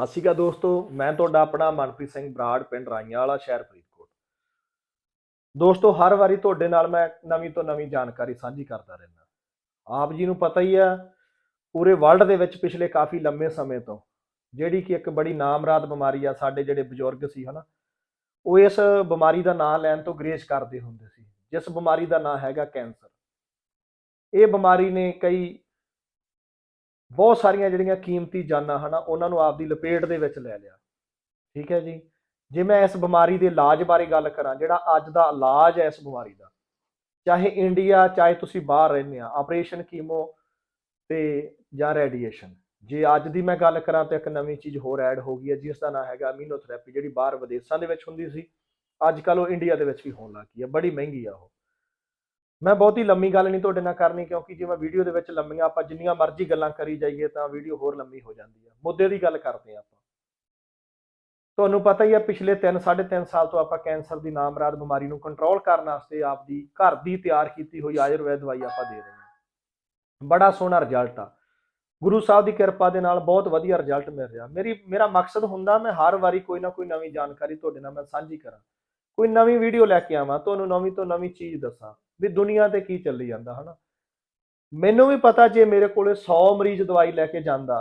ਸਤਿ ਸ਼੍ਰੀ ਅਕਾਲ ਦੋਸਤੋ, ਮੈਂ ਤੁਹਾਡਾ ਆਪਣਾ ਮਨਪ੍ਰੀਤ ਸਿੰਘ ਬਰਾੜ ਪਿੰਡ ਰਾਈਆਂ ਵਾਲਾ ਸ਼ਹਿਰ ਫਰੀਦਕੋਟ। ਦੋਸਤੋ, ਹਰ ਵਾਰੀ ਤੁਹਾਡੇ ਨਾਲ ਮੈਂ ਨਵੀਂ ਤੋਂ ਨਵੀਂ ਜਾਣਕਾਰੀ ਸਾਂਝੀ ਕਰਦਾ ਰਹਿੰਦਾ। ਆਪ ਜੀ ਨੂੰ ਪਤਾ ਹੀ ਆ, ਪੂਰੇ ਵਰਲਡ ਦੇ ਵਿੱਚ ਪਿਛਲੇ ਕਾਫੀ ਲੰਮੇ ਸਮੇਂ ਤੋਂ ਜਿਹੜੀ ਕਿ ਇੱਕ ਬੜੀ ਨਾਮਰਾਦ ਬਿਮਾਰੀ ਆ, ਸਾਡੇ ਜਿਹੜੇ ਬਜ਼ੁਰਗ ਸੀ, ਹਨਾ, ਉਹ ਇਸ ਬਿਮਾਰੀ ਦਾ ਨਾਂ ਲੈਣ ਤੋਂ ਗਰੇਜ ਕਰਦੇ ਹੁੰਦੇ ਸੀ, ਜਿਸ ਬਿਮਾਰੀ ਦਾ ਨਾਂ ਹੈਗਾ ਕੈਂਸਰ। ਇਹ ਬਿਮਾਰੀ ਨੇ ਕਈ ਬਹੁਤ ਸਾਰੀਆਂ ਜਿਹੜੀਆਂ ਕੀਮਤੀ ਜਾਨਾਂ ਹਨਾ, ਉਹਨਾਂ ਨੂੰ ਆਪਦੀ ਲਪੇਟ ਦੇ ਵਿੱਚ ਲੈ ਲਿਆ। ਠੀਕ ਹੈ ਜੀ? ਜੇ ਮੈਂ ਇਸ ਬਿਮਾਰੀ ਦੇ ਇਲਾਜ ਬਾਰੇ ਗੱਲ ਕਰਾਂ, ਜਿਹੜਾ ਅੱਜ ਦਾ ਇਲਾਜ ਹੈ ਇਸ ਬਿਮਾਰੀ ਦਾ, ਚਾਹੇ ਇੰਡੀਆ, ਚਾਹੇ ਤੁਸੀਂ ਬਾਹਰ ਰਹਿੰਦੇ ਆ, ਆਪਰੇਸ਼ਨ ਕੀਮੋ ਤੇ ਜਾਂ ਰੇਡੀਏਸ਼ਨ, ਜੇ ਅੱਜ ਦੀ ਮੈਂ ਗੱਲ ਕਰਾਂ ਤਾਂ ਇੱਕ ਨਵੀਂ ਚੀਜ਼ ਹੋਰ ਐਡ ਹੋ ਗਈ ਹੈ, ਜਿਸ ਦਾ ਨਾਮ ਹੈਗਾ ਅਮੀਨੋਥੈਰੇਪੀ ਜਿਹੜੀ ਬਾਹਰ ਵਿਦੇਸ਼ਾਂ ਦੇ ਵਿੱਚ ਹੁੰਦੀ ਸੀ, ਅੱਜ ਕੱਲ ਉਹ ਇੰਡੀਆ ਦੇ ਵਿੱਚ ਵੀ ਹੋਣ ਲੱਗ ਗਈ ਹੈ, ਬੜੀ ਮਹਿੰਗੀ ਆ ਉਹ। ਮੈਂ ਬਹੁਤੀ ਲੰਮੀ ਗੱਲ ਨਹੀਂ ਤੁਹਾਡੇ ਨਾਲ ਕਰਨੀ, ਕਿਉਂਕਿ ਜੇ ਮੈਂ ਵੀਡੀਓ ਦੇ ਵਿੱਚ ਲੰਮੀਆਂ, ਆਪਾਂ ਜਿੰਨੀਆਂ ਮਰਜ਼ੀ ਗੱਲਾਂ ਕਰੀ ਜਾਈਏ ਤਾਂ ਵੀਡੀਓ ਹੋਰ ਲੰਮੀ ਹੋ ਜਾਂਦੀ ਹੈ ਮੁੱਦੇ ਦੀ ਗੱਲ ਕਰਦੇ ਹਾਂ ਆਪਾਂ। ਤੁਹਾਨੂੰ ਪਤਾ ਹੀ ਹੈ ਪਿਛਲੇ 3 3.5 ਸਾਲ ਤੋਂ ਆਪਾਂ ਕੈਂਸਰ ਦੀ ਨਾਮਰਾਦ ਬਿਮਾਰੀ ਨੂੰ ਕੰਟਰੋਲ ਕਰਨ ਵਾਸਤੇ ਆਪਦੀ ਘਰ ਦੀ ਤਿਆਰ ਕੀਤੀ ਹੋਈ ਆਯੁਰਵੈਦ ਦਵਾਈ ਆਪਾਂ ਦੇ ਰਹੇ ਹਾਂ। ਬੜਾ ਸੋਹਣਾ ਰਿਜ਼ਲਟ ਆ। ਗੁਰੂ ਸਾਹਿਬ ਦੀ ਕਿਰਪਾ ਦੇ ਨਾਲ ਬਹੁਤ ਵਧੀਆ ਰਿਜ਼ਲਟ ਮਿਲ ਰਿਹਾ। ਮੇਰੀ, ਮੇਰਾ ਮਕਸਦ ਹੁੰਦਾ ਮੈਂ ਹਰ ਵਾਰੀ ਕੋਈ ਨਾ ਕੋਈ ਨਵੀਂ ਜਾਣਕਾਰੀ ਤੁਹਾਡੇ ਨਾਲ ਮੈਂ ਸਾਂਝੀ ਕਰਾਂ। ਕੋਈ ਨਵੀਂ ਵੀਡੀਓ ਲੈ ਕੇ ਆਵਾਂ, ਤੁਹਾਨੂੰ ਨਵੀਂ ਤੋਂ ਨਵੀਂ ਚੀਜ਼ ਦੱਸਾਂ ਵੀ ਦੁਨੀਆ ਤੇ ਕੀ ਚੱਲੀ ਜਾਂਦਾ, ਹਨਾ? ਮੈਨੂੰ ਵੀ ਪਤਾ ਜੇ ਮੇਰੇ ਕੋਲੇ 100 ਮਰੀਜ਼ ਦਵਾਈ ਲੈ ਕੇ ਜਾਂਦਾ,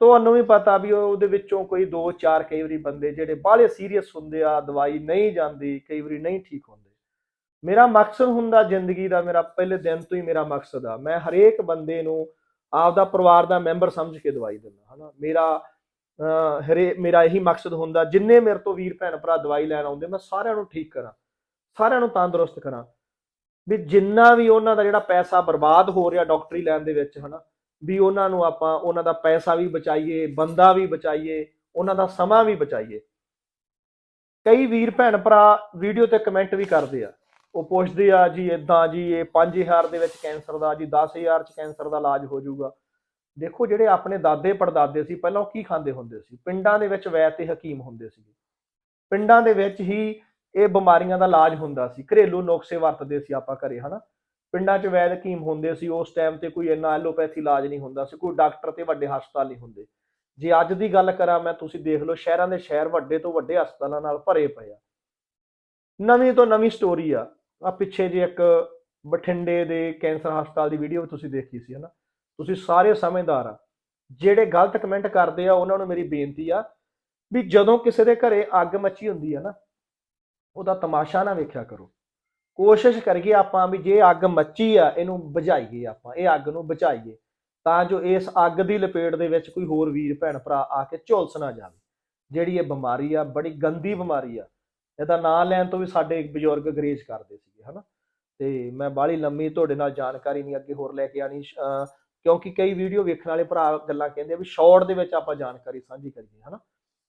ਤੁਹਾਨੂੰ ਵੀ ਪਤਾ ਵੀ ਉਹਦੇ ਵਿੱਚੋਂ ਕੋਈ 2-4 ਕਈ ਵਾਰੀ ਬੰਦੇ ਜਿਹੜੇ ਬਾਹਲੇ ਸੀਰੀਅਸ ਹੁੰਦੇ ਆ, ਦਵਾਈ ਨਹੀਂ ਜਾਂਦੀ, ਕਈ ਵਾਰੀ ਨਹੀਂ ਠੀਕ ਹੁੰਦੇ। ਮੇਰਾ ਮਕਸਦ ਹੁੰਦਾ ਜ਼ਿੰਦਗੀ ਦਾ, ਮੇਰਾ ਪਹਿਲੇ ਦਿਨ ਤੋਂ ਹੀ ਮੇਰਾ ਮਕਸਦ ਆ। ਮੈਂ ਹਰੇਕ ਬੰਦੇ ਨੂੰ ਆਪਦਾ ਪਰਿਵਾਰ ਦਾ ਮੈਂਬਰ ਸਮਝ ਕੇ ਦਵਾਈ ਦਿੰਦਾ, ਹਨਾ? ਮੇਰਾ ਹਰੇ ਮੇਰਾ ਇਹੀ ਮਕਸਦ ਹੁੰਦਾ, ਜਿੰਨੇ ਮੇਰੇ ਤੋਂ ਵੀਰ ਭੈਣ ਭਰਾ ਦਵਾਈ ਲੈਣ ਆਉਂਦੇ, ਮੈਂ ਸਾਰਿਆਂ ਨੂੰ ਠੀਕ ਕਰਾਂ, ਸਾਰਿਆਂ ਨੂੰ ਤੰਦਰੁਸਤ ਕਰਾਂ। ਵੀ ਜਿੰਨਾ ਵੀ ਉਹਨਾਂ ਦਾ ਜਿਹੜਾ ਪੈਸਾ ਬਰਬਾਦ ਹੋ ਰਿਹਾ ਡਾਕਟਰੀ ਲੈਣ ਦੇ ਵਿੱਚ, ਹਨਾ, ਵੀ ਉਹਨਾਂ ਨੂੰ ਆਪਾਂ, ਉਹਨਾਂ ਦਾ ਪੈਸਾ ਵੀ ਬਚਾਈਏ, ਬੰਦਾ ਵੀ ਬਚਾਈਏ, ਉਹਨਾਂ ਦਾ ਸਮਾਂ ਵੀ ਬਚਾਈਏ। ਕਈ ਵੀਰ ਭੈਣ ਭਰਾ ਵੀਡੀਓ ਤੇ ਕਮੈਂਟ ਵੀ ਕਰਦੇ ਆ, ਉਹ ਪੁੱਛਦੇ ਆ, ਜੀ ਇਦਾਂ ਜੀ ਇਹ 5000 ਦੇ ਵਿੱਚ ਕੈਂਸਰ ਦਾ, ਜੀ 10000 ਚ ਕੈਂਸਰ ਦਾ ਇਲਾਜ ਹੋ ਜਾਊਗਾ। ਦੇਖੋ ਜਿਹੜੇ ਆਪਣੇ ਦਾਦੇ ਪੜਦਾਦੇ ਸੀ, ਪਹਿਲਾਂ ਉਹ ਕੀ ਖਾਂਦੇ ਹੁੰਦੇ ਸੀ? ਪਿੰਡਾਂ ਦੇ ਵਿੱਚ ਵੈਦ ਤੇ ਹਕੀਮ ਹੁੰਦੇ ਸੀ ਪਿੰਡਾਂ ਦੇ ਵਿੱਚ ਹੀ ਇਹ ਬਿਮਾਰੀਆਂ ਦਾ ਇਲਾਜ ਹੁੰਦਾ ਸੀ। ਘਰੇਲੂ ਨੁਕਸੇ ਵਰਤਦੇ ਸੀ ਆਪਾਂ ਘਰੇ, ਹਨਾ? ਪਿੰਡਾਂ 'ਚ ਵੈਦ ਹਕੀਮ ਹੁੰਦੇ ਸੀ, ਉਸ ਟਾਈਮ ਤੇ ਕੋਈ ਇੰਨਾ ਐਲੋਪੈਥੀ ਇਲਾਜ ਨਹੀਂ ਹੁੰਦਾ ਸੀ, ਕੋਈ ਡਾਕਟਰ ਤੇ ਵੱਡੇ ਹਸਪਤਾਲ ਨਹੀਂ ਹੁੰਦੇ। ਜੇ ਅੱਜ ਦੀ ਗੱਲ ਕਰਾਂ ਮੈਂ, ਤੁਸੀਂ ਦੇਖ ਲਓ ਸ਼ਹਿਰਾਂ ਦੇ ਸ਼ਹਿਰ ਵੱਡੇ ਤੋਂ ਵੱਡੇ ਹਸਪਤਾਲਾਂ ਨਾਲ ਭਰੇ ਪਏ ਆ। ਨਵੀਂ ਤੋਂ ਨਵੀਂ ਸਟੋਰੀ ਆ। ਆ ਪਿੱਛੇ ਜੇ ਇੱਕ ਬਠਿੰਡੇ ਦੇ ਕੈਂਸਰ ਹਸਪਤਾਲ ਦੀ ਵੀਡੀਓ ਤੁਸੀਂ ਦੇਖੀ ਸੀ, ਹਨਾ? ਤੁਸੀਂ ਸਾਰੇ ਸਮਝਦਾਰ ਆ। ਜਿਹੜੇ ਗਲਤ ਕਮੈਂਟ ਕਰਦੇ ਆ, ਉਹਨਾਂ ਨੂੰ ਮੇਰੀ ਬੇਨਤੀ ਆ ਵੀ ਜਦੋਂ ਕਿਸੇ ਦੇ ਘਰੇ ਅੱਗ ਮੱਚੀ ਹੁੰਦੀ ਆ ਨਾ, ਉਹਦਾ ਤਮਾਸ਼ਾ ਨਾ ਵੇਖਿਆ ਕਰੋ। ਕੋਸ਼ਿਸ਼ ਕਰੀਏ ਆਪਾਂ ਵੀ ਜੇ ਅੱਗ ਮੱਚੀ ਆ, ਇਹਨੂੰ ਬੁਝਾਈਏ ਆਪਾਂ, ਇਹ ਅੱਗ ਨੂੰ ਬਚਾਈਏ ਤਾਂ ਜੋ ਇਸ ਅੱਗ ਦੀ ਲਪੇਟ ਦੇ ਵਿੱਚ ਕੋਈ ਹੋਰ ਵੀਰ, ਭੈਣ ਭਰਾ ਆ ਕੇ ਝੁਲਸ ਨਾ ਜਾਵੇ। ਜਿਹੜੀ ਇਹ ਬਿਮਾਰੀ ਆ, ਬੜੀ ਗੰਦੀ ਬਿਮਾਰੀ ਆ, ਇਹਦਾ ਨਾਂ ਲੈਣ ਤੋਂ ਵੀ ਸਾਡੇ ਬਜ਼ੁਰਗ ਗਰੇਜ ਕਰਦੇ ਸੀਗੇ, ਹਨਾ? ਤੇ ਮੈਂ ਬਾਹਲੀ ਲੰਮੀ ਤੁਹਾਡੇ ਨਾਲ ਜਾਣਕਾਰੀ ਨਹੀਂ ਅੱਗੇ ਹੋਰ ਲੈ ਕੇ ਆਣੀ ਕਿਉਂਕਿ ਕਈ ਵੀਡੀਓ ਵੇਖਣ ਵਾਲੇ ਭਰਾ ਗੱਲਾਂ ਕਹਿੰਦੇ ਆ ਵੀ ਸ਼ਾਰਟ ਦੇ ਵਿੱਚ ਆਪਾਂ ਜਾਣਕਾਰੀ ਸਾਂਝੀ ਕਰੀਏ, ਹਨਾ?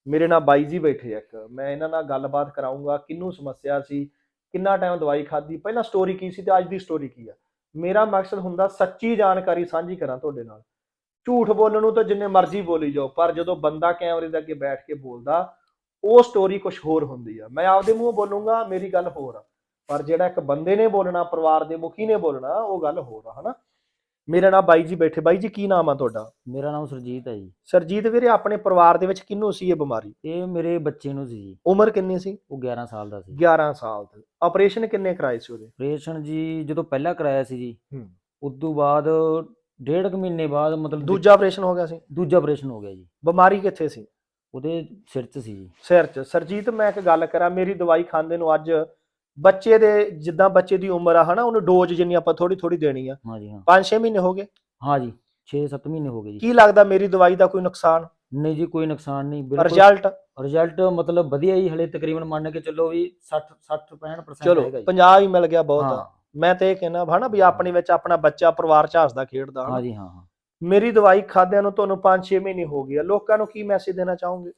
ਮੇਰੇ ਨਾਲ ਬਾਈ ਜੀ ਬੈਠੇ ਆ ਇੱਕ, ਮੈਂ ਇਹਨਾਂ ਨਾਲ ਗੱਲਬਾਤ ਕਰਾਉਂਗਾ ਕਿੰਨੂੰ ਸਮੱਸਿਆ ਸੀ, ਕਿੰਨਾ ਟਾਈਮ ਦਵਾਈ ਖਾਧੀ, ਪਹਿਲਾਂ ਸਟੋਰੀ ਕੀ ਸੀ ਤੇ ਅੱਜ ਦੀ ਸਟੋਰੀ ਕੀ ਆ? ਮੇਰਾ ਮਕਸਦ ਹੁੰਦਾ ਸੱਚੀ ਜਾਣਕਾਰੀ ਸਾਂਝੀ ਕਰਾਂ ਤੁਹਾਡੇ ਨਾਲ। ਝੂਠ ਬੋਲਣ ਨੂੰ ਤਾਂ ਜਿੰਨੇ ਮਰਜ਼ੀ ਬੋਲੀ ਜਾਓ, ਪਰ ਜਦੋਂ ਬੰਦਾ ਕੈਮਰੇ ਦੇ ਅੱਗੇ ਬੈਠ ਕੇ ਬੋਲਦਾ, ਉਹ ਸਟੋਰੀ ਕੁਝ ਹੋਰ ਹੁੰਦੀ ਆ। ਮੈਂ ਆਪਦੇ ਮੂੰਹੋਂ ਬੋਲੂੰਗਾ, ਮੇਰੀ ਗੱਲ ਹੋਰ ਆ। ਪਰ ਜਿਹੜਾ ਇੱਕ ਬੰਦੇ ਨੇ ਬੋਲਣਾ, ਪਰਿਵਾਰ ਦੇ ਮੁਖੀ ਨੇ ਬੋਲਣਾ, ਉਹ ਗੱਲ ਹੋਰ ਆ, ਹਨਾ? ਮੇਰਾ ਨਾਮ ਬਾਈ ਜੀ ਬੈਠੇ। ਬਾਈ ਜੀ ਕੀ ਨਾਮ ਆ ਤੁਹਾਡਾ? ਮੇਰਾ ਨਾਮ ਸੁਰਜੀਤ ਹੈ ਜੀ। ਸਰਜੀਤ ਵੀਰੇ ਆਪਣੇ ਪਰਿਵਾਰ ਦੇ ਵਿੱਚ ਕਿੰਨੂੰ ਸੀ ਇਹ ਬਿਮਾਰੀ? ਇਹ ਮੇਰੇ ਬੱਚੇ ਨੂੰ ਸੀ ਜੀ। ਉਮਰ ਕਿੰਨੀ ਸੀ? ਉਹ 11 ਸਾਲ ਦਾ ਸੀ। 11 ਸਾਲ ਦੀ। ਆਪਰੇਸ਼ਨ ਕਿੰਨੇ ਕਰਾਏ ਸੀ ਉਹਦੇ? ਆਪਰੇਸ਼ਨ ਜੀ ਜਦੋਂ ਪਹਿਲਾਂ ਕਰਾਇਆ ਸੀ ਜੀ ਹੂੰ। ਉਸ ਤੋਂ ਬਾਅਦ ਡੇਢ ਕੁ ਮਹੀਨੇ ਬਾਅਦ ਮਤਲਬ ਦੂਜਾ ਆਪਰੇਸ਼ਨ ਹੋ ਗਿਆ ਸੀ? ਦੂਜਾ ਆਪਰੇਸ਼ਨ ਹੋ ਗਿਆ ਜੀ। ਬਿਮਾਰੀ ਕਿੱਥੇ ਸੀ? ਉਹਦੇ ਸਿਰ 'ਚ ਸੀ ਜੀ। ਸਿਰ 'ਚ। ਸਰਜੀਤ ਮੈਂ ਇੱਕ ਗੱਲ ਕਰਾਂ ਮੇਰੀ ਦਵਾਈ ਖਾਂਦੇ ਨੂੰ ਅੱਜ ਬੱਚੇ ਦੇ ਜਿੱਦਾਂ ਬੱਚੇ ਦੀ ਉਮਰ ਆ ਹਨਾ ਉਹਨੂੰ ਡੋਜ਼ ਜਿੰਨੀ ਆਪਾਂ ਥੋੜੀ ਥੋੜੀ ਦੇਣੀ ਆ। ਹਾਂ। ਜੀ ਹਾਂ 5-6 ਮਹੀਨੇ ਹੋ ਗਏ। ਹਾਂ ਜੀ 6-7 ਮਹੀਨੇ ਹੋ ਗਏ ਜੀ। ਕੀ ਲੱਗਦਾ ਮੇਰੀ ਦਵਾਈ ਦਾ ਕੋਈ ਨੁਕਸਾਨ? ਨਹੀਂ ਜੀ ਕੋਈ ਨੁਕਸਾਨ ਨਹੀਂ ਬਿਲਕੁਲ। ਰਿਜ਼ਲਟ ਰਿਜ਼ਲਟ ਮਤਲਬ ਵਧੀਆ ਹੀ ਹਲੇ ਤਕਰੀਬਨ ਮੰਨ ਕੇ ਚੱਲੋ ਵੀ 60 60 65% ਚਲੋ ਹੈਗਾ ਜੀ। 50 ਹੀ ਮਿਲ ਗਿਆ ਬਹੁਤ। ਆ ਮੈਂ ਤੇ ਇਹ ਕਹਿਣਾ ਹਨਾ ਵੀ ਆਪਣੇ ਵਿੱਚ ਆਪਣਾ ਬੱਚਾ ਪਰਿਵਾਰ ਚ ਹੱਸਦਾ ਖੇਡਦਾ। ਹਾਂ ਜੀ ਹਾਂ ਹਾਂ। ਮੇਰੀ ਦਵਾਈ ਖਾਦਿਆਂ ਨੂੰ ਤੁਹਾਨੂੰ 5-6 ਮਹੀਨੇ ਹੋ ਗਏ ਆ। ਲੋਕਾਂ ਨੂੰ ਕੀ ਮੈਸੇਜ ਦੇਣਾ ਚਾਹੋਗੇ?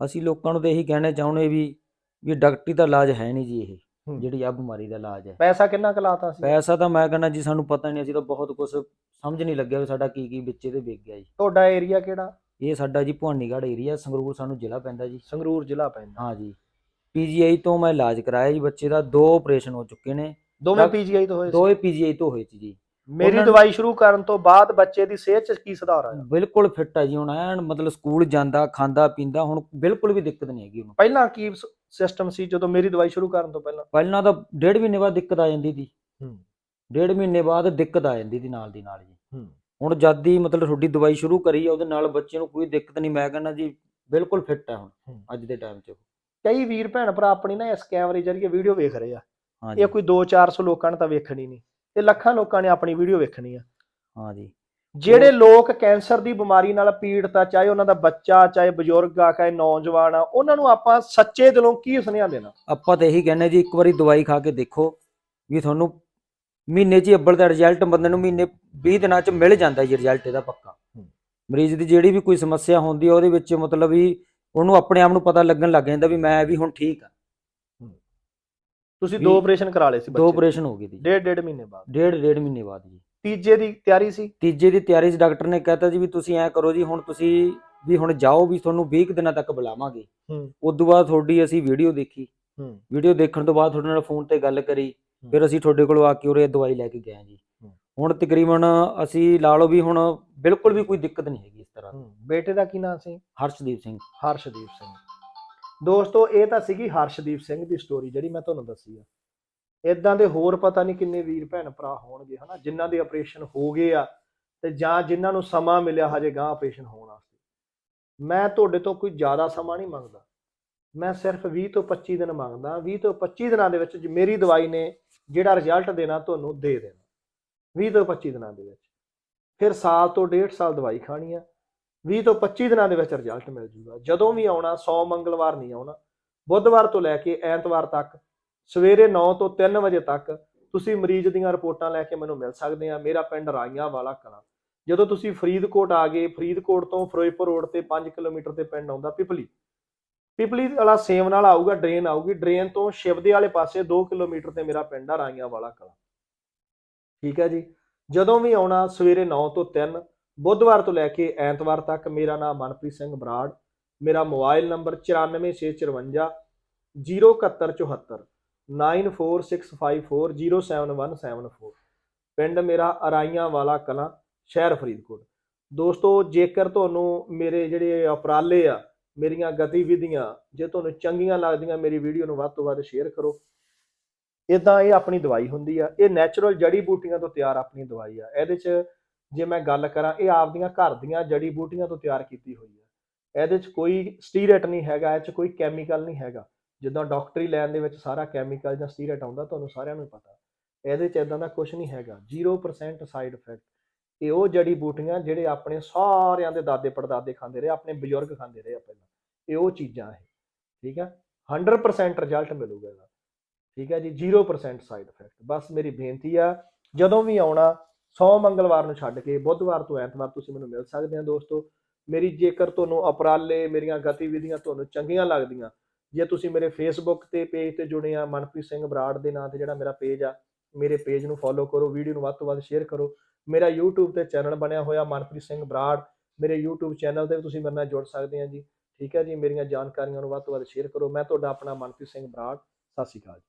ਅਸੀਂ ਲੋਕਾਂ ਨੂੰ ਤਾਂ ਇਹੀ ਕਹਿਣਾ ਚਾਹੁੰਦੇ ਵੀ ਵੀ ਡਾਕਟਰੀ ਦਾ ਇਲਾਜ ਹੈ ਨਹੀਂ ਜੀ ਇਹ। ਜਿਹੜੀ ਆ ਬਿਮਾਰੀ ਦਾ ਇਲਾਜ ਹੈ। ਪੈਸਾ ਕਿੰਨਾ ਕਲਾਤਾ ਸੀ? ਪੈਸਾ ਤਾਂ ਮੈਂ ਕਹਿੰਦਾ ਜੀ ਸਾਨੂੰ ਪਤਾ ਨਹੀਂ ਅਸੀਂ ਤਾਂ ਬਹੁਤ ਕੁਝ ਸਮਝ ਨਹੀਂ ਲੱਗਿਆ ਵੀ ਸਾਡਾ ਕੀ ਕੀ ਵਿੱਚੇ ਤੇ ਵਿਕ ਗਿਆ ਜੀ। ਤੁਹਾਡਾ ਏਰੀਆ ਕਿਹੜਾ? ਇਹ ਸਾਡਾ ਜੀ ਭਵਾਨੀਗੜ੍ਹ ਏਰੀਆ ਸੰਗਰੂਰ ਸਾਨੂੰ ਜ਼ਿਲ੍ਹਾ ਪੈਂਦਾ ਜੀ। ਸੰਗਰੂਰ ਜ਼ਿਲ੍ਹਾ ਪੈਂਦਾ। ਹਾਂ ਜੀ। ਪੀਜੀਆਈ ਤੋਂ ਮੈਂ ਇਲਾਜ ਕਰਾਇਆ ਜੀ ਬੱਚੇ ਦਾ ਦੋ ਆਪਰੇਸ਼ਨ ਹੋ ਚੁੱਕੇ ਨੇ। ਦੋਵੇਂ ਪੀਜੀਆਈ ਤੋਂ ਹੋਏ ਦੋਏ ਪੀਜੀਆਈ ਤੋਂ ਹੋਏ ਸੀ ਜੀ। ਮੇਰੀ ਦਵਾਈ ਸ਼ੁਰੂ ਕਰਨ ਤੋਂ ਬਾਅਦ ਬੱਚੇ ਦੀ ਸਿਹਤ 'ਚ ਕੀ ਸੁਧਾਰ ਆਇਆ? ਬਿਲਕੁਲ ਫਿੱਟ ਹੈ ਜੀ ਹੁਣ ਐਨ ਮਤਲਬ ਸਕੂਲ ਜਾਂਦਾ ਖਾਂਦਾ ਪੀਂਦਾ ਹੁਣ ਬਿਲਕੁਲ ਵੀ ਦਿੱਕਤ ਨਹੀਂ ਹੈਗੀ ਉਹਨੂੰ। ਪਹਿਲਾਂ ਕੀ ਸਿਸਟਮ ਸੀ ਜਦੋਂ ਮੇਰੀ ਦਵਾਈ ਸ਼ੁਰੂ ਕਰਨ ਤੋਂ ਪਹਿਲਾਂ? ਪਹਿਲਾਂ ਤਾਂ ਡੇਢ ਮਹੀਨੇ ਬਾਅਦ ਦਿੱਕਤ ਆ ਜਾਂਦੀ ਸੀ। ਹੂੰ। ਡੇਢ ਮਹੀਨੇ ਬਾਅਦ ਦਿੱਕਤ ਆ ਜਾਂਦੀ ਸੀ ਨਾਲ ਦੀ ਨਾਲ ਜੀ। ਹੂੰ। ਹੁਣ ਜਦ ਦੀ ਮਤਲਬ ਤੁਹਾਡੀ ਦਵਾਈ ਸ਼ੁਰੂ ਕਰੀ ਆ ਉਹਦੇ ਨਾਲ ਬੱਚੇ ਨੂੰ ਕੋਈ ਦਿੱਕਤ ਨਹੀਂ ਮੈਂ ਕਹਿੰਦਾ ਜੀ ਬਿਲਕੁਲ ਫਿੱਟ ਹੈ ਹੁਣ ਹੂੰ। ਅੱਜ ਦੇ ਟਾਈਮ 'ਚ। ਕਈ ਵੀਰ ਭੈਣ ਭਰਾ ਆਪਣੀ ਨਾ ਇਸ ਕੈਮਰੇ ਜਰੀਏ ਵੀਡੀਓ ਵੇਖ ਰਹੇ ਆ। ਹਾਂ ਇਹ ਕੋਈ 2-400 ਲੋਕਾਂ ਨੇ ਤਾਂ ਵੇਖਣੀ ਨਹੀਂ। ਇਹ ਲੱਖਾਂ ਲੋਕਾਂ ਨੇ ਆਪਣੀ ਵੀਡੀਓ ਵੇਖਣੀ ਆ। ਹਾਂ ਜੀ। ਜਿਹੜੇ ਲੋਕ ਕੈਂਸਰ ਦੀ ਬਿਮਾਰੀ ਨਾਲ ਪੀੜਤ ਆ ਚਾਹੇ ਉਹਨਾਂ ਦਾ ਬੱਚਾ ਚਾਹੇ ਬਜ਼ੁਰਗ ਆ ਚਾਹੇ ਨੌਜਵਾਨ ਆ ਉਹਨਾਂ ਨੂੰ ਆਪਾਂ ਸੱਚੇ ਦਿਲੋਂ ਕੀ ਸੁਨੇਹਾ ਦੇਣਾ? ਆਪਾਂ ਤਾਂ ਇਹੀ ਕਹਿੰਦੇ ਜੀ ਇੱਕ ਵਾਰੀ ਦਵਾਈ ਖਾ ਕੇ ਦੇਖੋ ਵੀ ਤੁਹਾਨੂੰ ਮਹੀਨੇ 'ਚ ਹੀ ਅੱਬਲ ਦਾ ਰਿਜ਼ਲਟ ਬੰਦੇ ਨੂੰ ਮਹੀਨੇ 20 ਦਿਨਾਂ 'ਚ ਮਿਲ ਜਾਂਦਾ ਜੀ ਰਿਜ਼ਲਟ ਇਹਦਾ ਪੱਕਾ। ਹੂੰ। ਮਰੀਜ਼ ਦੀ ਜਿਹੜੀ ਵੀ ਕੋਈ ਸਮੱਸਿਆ ਹੁੰਦੀ ਆ ਉਹਦੇ ਵਿੱਚ ਮਤਲਬ ਵੀ ਉਹਨੂੰ ਆਪਣੇ ਆਪ ਨੂੰ ਪਤਾ ਲੱਗਣ ਲੱਗ ਜਾਂਦਾ ਵੀ ਮੈਂ ਵੀ ਹੁਣ ਠੀਕ ਆ। ਤੁਸੀਂ ਦੋ ਆਪਰੇਸ਼ਨ ਕਰਾ ਲਏ ਸੀ ਦੋ ਬੱਚੇ। ਆਪਰੇਸ਼ਨ ਹੋ ਗਏ ਦੀ ਡੇਢ ਡੇਢ ਮਹੀਨੇ ਬਾਅਦ। ਡੇਢ ਡੇਢ ਮਹੀਨੇ ਬਾਅਦ ਜੀ। ਤੀਜੇ ਦੀ ਤਿਆਰੀ ਸੀ? ਤੀਜੇ ਦੀ ਤਿਆਰੀ 'ਚ ਡਾਕਟਰ ਨੇ ਕਹਿਤਾ ਜੀ ਵੀ ਤੁਸੀਂ ਐ ਕਰੋ ਜੀ ਹੁਣ ਤੁਸੀਂ ਵੀ ਹੁਣ ਜਾਓ ਵੀ ਤੁਹਾਨੂੰ 20 ਕੁ ਦਿਨਾਂ ਤੱਕ ਬੁਲਾਵਾਂਗੇ। ਹੂੰ। ਉਸ ਤੋਂ ਬਾਅਦ ਤੁਹਾਡੀ ਅਸੀਂ ਵੀਡੀਓ ਦੇਖੀ। ਹੂੰ। ਵੀਡੀਓ ਦੇਖਣ ਤੋਂ ਬਾਅਦ ਤੁਹਾਡੇ ਨਾਲ ਫੋਨ ਤੇ ਗੱਲ ਕਰੀ। ਫਿਰ ਅਸੀਂ ਤੁਹਾਡੇ ਕੋਲ ਆ ਕੇ ਉਰੇ ਦਵਾਈ ਲੈ ਕੇ ਗਏ ਹਾਂ ਜੀ। ਹੂੰ। ਹੁਣ ਤਕਰੀਬਨ ਅਸੀਂ ਲਾ ਲਓ ਵੀ ਹੁਣ ਬਿਲਕੁਲ ਵੀ ਕੋਈ ਦਿੱਕਤ ਨਹੀਂ ਹੈਗੀ ਇਸ ਤਰ੍ਹਾਂ ਦੀ। ਹੂੰ। ਬੇਟੇ ਦਾ ਕੀ ਨਾਮ ਸੀ? ਹਰਸ਼ਦੀਪ ਸਿੰਘ। ਹਰਸ਼ਦੀਪ ਸਿੰਘ। ਦੋਸਤੋ, ਇਹ ਤਾਂ ਸੀਗੀ ਹਰਸ਼ਦੀਪ ਸਿੰਘ ਦੀ ਸਟੋਰੀ ਜਿਹੜੀ ਮੈਂ ਤੁਹਾਨੂੰ ਦੱਸੀ ਆ। ਇਦਾਂ ਦੇ ਹੋਰ ਪਤਾ ਨਹੀਂ ਕਿੰਨੇ ਵੀਰ ਭੈਣ ਭਰਾ ਹੋਣਗੇ, ਹਨਾ? ਜਿਨ੍ਹਾਂ ਦੇ ਆਪਰੇਸ਼ਨ ਹੋ ਗਏ ਆ ਤੇ ਜਾਂ ਜਿਨ੍ਹਾਂ ਨੂੰ ਸਮਾਂ ਮਿਲਿਆ ਹਜੇ ਗਾਂ ਆਪਰੇਸ਼ਨ ਹੋਣ ਵਾਸਤੇ। ਮੈਂ ਤੁਹਾਡੇ ਤੋਂ ਕੋਈ ਜ਼ਿਆਦਾ ਸਮਾਂ ਨਹੀਂ ਮੰਗਦਾ। ਮੈਂ ਸਿਰਫ 20 ਤੋਂ 25 ਦਿਨ ਮੰਗਦਾ। 20 ਤੋਂ 25 ਦਿਨਾਂ ਦੇ ਵਿੱਚ ਮੇਰੀ ਦਵਾਈ ਨੇ ਜਿਹੜਾ ਰਿਜ਼ਲਟ ਦੇਣਾ ਤੁਹਾਨੂੰ ਦੇ ਦੇਣਾ। 20 ਤੋਂ 25 ਦਿਨਾਂ ਦੇ ਵਿੱਚ। ਫਿਰ ਸਾਲ ਤੋਂ ਡੇਢ ਸਾਲ ਦਵਾਈ ਖਾਣੀ ਆ। 20 ਤੋਂ 25 ਦਿਨਾਂ ਦੇ ਵਿੱਚ ਰਿਜ਼ਲਟ ਮਿਲ ਜੂਗਾ। ਜਦੋਂ ਵੀ ਆਉਣਾ 100 ਮੰਗਲਵਾਰ ਨਹੀਂ ਆਉਣਾ, ਬੁੱਧਵਾਰ ਤੋਂ ਲੈ ਕੇ ਐਤਵਾਰ ਤੱਕ, ਸਵੇਰੇ 9 ਤੋਂ 3 ਵਜੇ ਤੱਕ ਤੁਸੀਂ ਮਰੀਜ਼ ਦੀਆਂ ਰਿਪੋਰਟਾਂ ਲੈ ਕੇ ਮੈਨੂੰ ਮਿਲ ਸਕਦੇ ਆ। ਮੇਰਾ ਪਿੰਡ ਰਾਈਆਂ ਵਾਲਾ ਕਲਾਂ। ਜਦੋਂ ਤੁਸੀਂ ਫਰੀਦਕੋਟ ਆ ਗਏ, ਫਰੀਦਕੋਟ ਤੋਂ ਫਿਰੋਜ਼ਪੁਰ ਰੋਡ ਤੇ 5 ਕਿਲੋਮੀਟਰ ਤੇ ਪਿੰਡ ਆਉਂਦਾ ਪਿਪਲੀ। ਪਿਪਲੀ ਵਾਲਾ ਸੇਮ ਨਾਲ ਆਊਗਾ, ਡਰੇਨ ਆਊਗੀ। ਡਰੇਨ ਤੋਂ ਸ਼ਿਵਦੇ ਵਾਲੇ ਪਾਸੇ 2 ਕਿਲੋਮੀਟਰ ਤੇ ਮੇਰਾ ਪਿੰਡ ਆ ਰਾਈਆਂ ਵਾਲਾ ਕਲਾ। ਠੀਕ ਹੈ ਜੀ? ਜਦੋਂ ਵੀ ਆਉਣਾ, ਸਵੇਰੇ 9 ਤੋਂ 3 ਬੁੱਧਵਾਰ ਤੋਂ ਲੈ ਕੇ ਐਤਵਾਰ ਤੱਕ ਮੇਰਾ ਨਾਮ ਮਨਪ੍ਰੀਤ ਸਿੰਘ ਬਰਾੜ, ਮੇਰਾ ਮੋਬਾਈਲ ਨੰਬਰ 94654 07174 9465407174 ਪਿੰਡ ਮੇਰਾ ਅਰਾਈਆਂ ਵਾਲਾ ਕਲਾਂ, ਸ਼ਹਿਰ ਫਰੀਦਕੋਟ। ਦੋਸਤੋ, ਜੇਕਰ ਤੁਹਾਨੂੰ ਮੇਰੇ ਜਿਹੜੇ ਉਪਰਾਲੇ ਆ, ਮੇਰੀਆਂ ਗਤੀਵਿਧੀਆਂ, ਜੇ ਤੁਹਾਨੂੰ ਚੰਗੀਆਂ ਲੱਗਦੀਆਂ ਮੇਰੀ ਵੀਡੀਓ ਨੂੰ ਵੱਧ ਤੋਂ ਵੱਧ ਸ਼ੇਅਰ ਕਰੋ ਇਦਾਂ ਇਹ ਆਪਣੀ ਦਵਾਈ ਹੁੰਦੀ ਆ, ਇਹ ਨੈਚੁਰਲ ਜੜੀ ਬੂਟੀਆਂ ਤੋਂ ਤਿਆਰ ਆਪਣੀ ਦਵਾਈ ਆ, ਇਹਦੇ 'ਚ ਜੇ ਮੈਂ ਗੱਲ ਕਰਾਂ, ਇਹ ਆਪਦੀਆਂ ਘਰ ਦੀਆਂ ਜੜੀ ਬੂਟੀਆਂ ਤੋਂ ਤਿਆਰ ਕੀਤੀ ਹੋਈ ਹੈ। ਇਹਦੇ 'ਚ ਕੋਈ ਸਟੀਰੇਟ ਨਹੀਂ ਹੈਗਾ, ਇਹ 'ਚ ਕੋਈ ਕੈਮੀਕਲ ਨਹੀਂ ਹੈਗਾ। ਜਿੱਦਾਂ ਡਾਕਟਰੀ ਲੈਣ ਦੇ ਵਿੱਚ ਸਾਰਾ ਕੈਮੀਕਲ ਜਾਂ ਸਟੀਰੇਟ ਆਉਂਦਾ, ਤੁਹਾਨੂੰ ਸਾਰਿਆਂ ਨੂੰ ਪਤਾ। ਇਹਦੇ 'ਚ ਇਦਾਂ ਦਾ ਕੁਝ ਨਹੀਂ ਹੈਗਾ 0% ਸਾਈਡ ਇਫੈਕਟ ਇਹ ਉਹ ਜੜੀ ਬੂਟੀਆਂ ਜਿਹੜੇ ਆਪਣੇ ਸਾਰਿਆਂ ਦੇ ਦਾਦੇ ਪੜਦਾਦੇ ਖਾਂਦੇ ਰਹੇ, ਆਪਣੇ ਬਜ਼ੁਰਗ ਖਾਂਦੇ ਰਹੇ ਆ ਪਹਿਲਾਂ। ਇਹ ਉਹ ਚੀਜ਼ਾਂ ਇਹ, ਠੀਕ ਹੈ 100% ਰਿਜ਼ਲਟ ਮਿਲੂਗਾ ਇਹਦਾ। ਠੀਕ ਹੈ ਜੀ 0% ਸਾਈਡ ਇਫੈਕਟ ਬਸ ਮੇਰੀ ਬੇਨਤੀ ਆ, ਜਦੋਂ ਵੀ ਆਉਣਾ ਸੌ ਮੰਗਲਵਾਰ ਨੂੰ ਛੱਡ ਕੇ ਬੁੱਧਵਾਰ ਤੋਂ ਐਤਵਾਰ ਤੁਸੀਂ ਮੈਨੂੰ ਮਿਲ ਸਕਦੇ ਆ ਦੋਸਤੋ। ਮੇਰੀ ਜੇਕਰ ਤੁਹਾਨੂੰ ਉਪਰਾਲੇ, ਮੇਰੀਆਂ ਗਤੀਵਿਧੀਆਂ ਤੁਹਾਨੂੰ ਚੰਗੀਆਂ ਲੱਗਦੀਆਂ, ਜੇ ਤੁਸੀਂ ਮੇਰੇ ਫੇਸਬੁੱਕ ਤੇ ਪੇਜ ਤੇ ਜੁੜੇ ਆ ਮਨਪ੍ਰੀਤ ਸਿੰਘ ਬਰਾੜ ਦੇ ਨਾਂ ਤੇ ਜਿਹੜਾ ਮੇਰਾ ਪੇਜ ਆ, ਮੇਰੇ ਪੇਜ ਨੂੰ ਫੋਲੋ ਕਰੋ ਵੀਡੀਓ ਨੂੰ ਵੱਧ ਤੋਂ ਵੱਧ ਸ਼ੇਅਰ ਕਰੋ। ਮੇਰਾ YouTube ਤੇ ਚੈਨਲ ਬਣਿਆ ਹੋਇਆ ਮਨਪ੍ਰੀਤ ਸਿੰਘ ਬਰਾੜ, ਮੇਰੇ YouTube ਚੈਨਲ ਤੇ ਵੀ ਤੁਸੀਂ ਮੇਰੇ ਨਾਲ ਜੁੜ ਸਕਦੇ ਆ ਜੀ। ਠੀਕ ਹੈ ਜੀ, ਮੇਰੀਆਂ ਜਾਣਕਾਰੀਆਂ ਨੂੰ ਵੱਧ ਤੋਂ ਵੱਧ ਸ਼ੇਅਰ ਕਰੋ। ਮੈਂ ਤੁਹਾਡਾ ਆਪਣਾ ਮਨਪ੍ਰੀਤ ਸਿੰਘ ਬਰਾੜ, ਸਤਿ ਸ਼੍ਰੀ ਅਕਾਲ